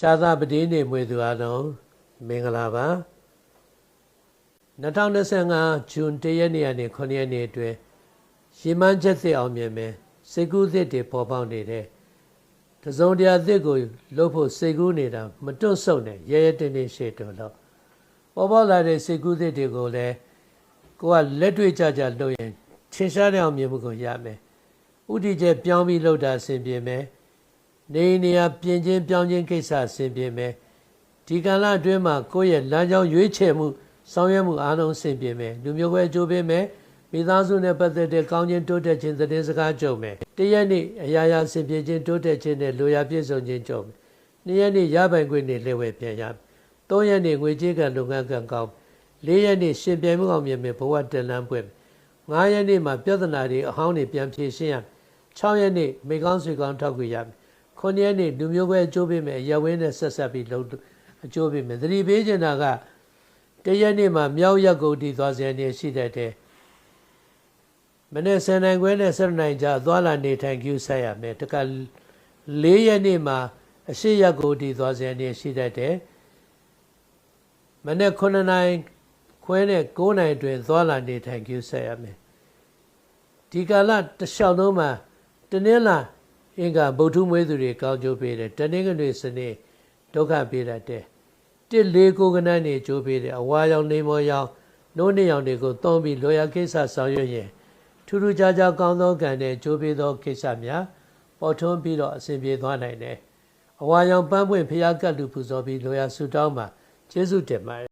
ရှားသာပတိနေမွေသူအားလုံးမင်္ဂလာပါ2025ဇွန်1ရက်နေ့ကနေ9ရက်နေ့အတွင်းရေမန်းချက်သစ်အောင်မြင်မယ်စိတ်ကူးသစ်တွေပေါ်ပေါက်နေတဲ့တစုံတရာသစ်ကိုလှုပ်ဖို့စိတ်ကူးနေတာမတွန့်ဆုတ်နဲ့ရဲရဲတင်းတင်းရှေ့တော်တော့ပေါ်ပေါက်လာတဲ့စိတ်ကူးသစ်တွေကိုလည်းကိုကလက်တွေ့ကြကြလုပ်ရင်ထင်ရှားတဲ့အောင်မြင်မှုကိုရမယ်ဥတီကျပြောင်းပြီးလှုပ်တာအဆင်ပြေမယ် နေနေရပြင်ချင်းပြောင်းချင်းကိစ္စအဆင်ပြေမယ်ဒီကံလအတွင်းမှာကိုယ့်ရဲ့လမ်းကြောင်းရွေးချယ်မှုဆောင်ရွက်မှုအားလုံးအဆင်ပြေမယ်လူမျိုးပဲအကျိုးပေးမယ်မိသားစုနဲ့ပတ်သက်တဲ့ကောင်းခြင်းတိုးတက်ခြင်းသတင်းစကားကြုံမယ်တရက်နေ့အရာရာအဆင်ပြေခြင်းတိုးတက်ခြင်းနဲ့လိုရာပြည့်စုံခြင်းကြုံမယ်နှစ်ရက်နေ့ရပိုင်ခွင့်နဲ့လက်ဝဲပြန်ရမယ်သုံးရက်နေ့ငွေကြေးကလုပ်ငန်းကံကောင်းလေးရက်နေ့ရှင်ပြိုင်မှုအောင်မြင်မယ်ဘဝတန်လန်းပွဲငါးရက်နေ့မှာပြဿနာတွေအဟောင်းတွေပြန်ဖြေရှင်းရမယ်6ရက်နေ့မိကောင်းဆွေကောင်းထောက်ကြရမယ် 9ရက်နေ့လူမျိုးပဲအကျိုးပေးမယ်ရဝင်းနဲ့ဆက်ဆက်ပြီးလုပ်အကျိုးပေးမယ်သတိပေးချင်တာကတရက်နေ့မှာမြောက်ရက်ကုန်တည်သွားစရာနေရှိတတ်တယ်မနေ့10နိုင်ခွဲနဲ့7နိုင်ကြာသွားလာနေထိုင်ကျူးဆက်ရမယ်တက4ရက်နေ့မှာအရှိရက်ကုန်တည်သွားစရာနေရှိတတ်တယ်မနေ့9နိုင်ခွဲနဲ့9နိုင်အတွင်းသွားလာနေထိုင်ကျူးဆက်ရမယ်ဒီကာလတစ်လျှောက်လုံးမှာတနင်္လာ အင်္ဂါဗုဒ္ဓမွေးသူတွေကောင်းကျိုးပေးတယ်တနင်္ဂနွေစနေဒုက္ခပေးတတ်တယ်တစ်လေးကိုကနန်းနေကျိုးပေးတယ်အဝါရောင်နေမောရောင်နိုးနေရောင်တွေကိုသုံးပြီးလောရကိစ္စဆောင်ရွက်ရင်ထူးထူးခြားခြားကောင်းသောကံနဲ့ကျိုးပေးသောကိစ္စများပေါ်ထွန်းပြီးတော့အစဉ်ပြေသွားနိုင်တယ်အဝါရောင်ပန်းပွင့်ဖျားကတ်လူပူဇော်ပြီးလောရဆူတောင်းမှာကျေးဇူးတင်ပါတယ်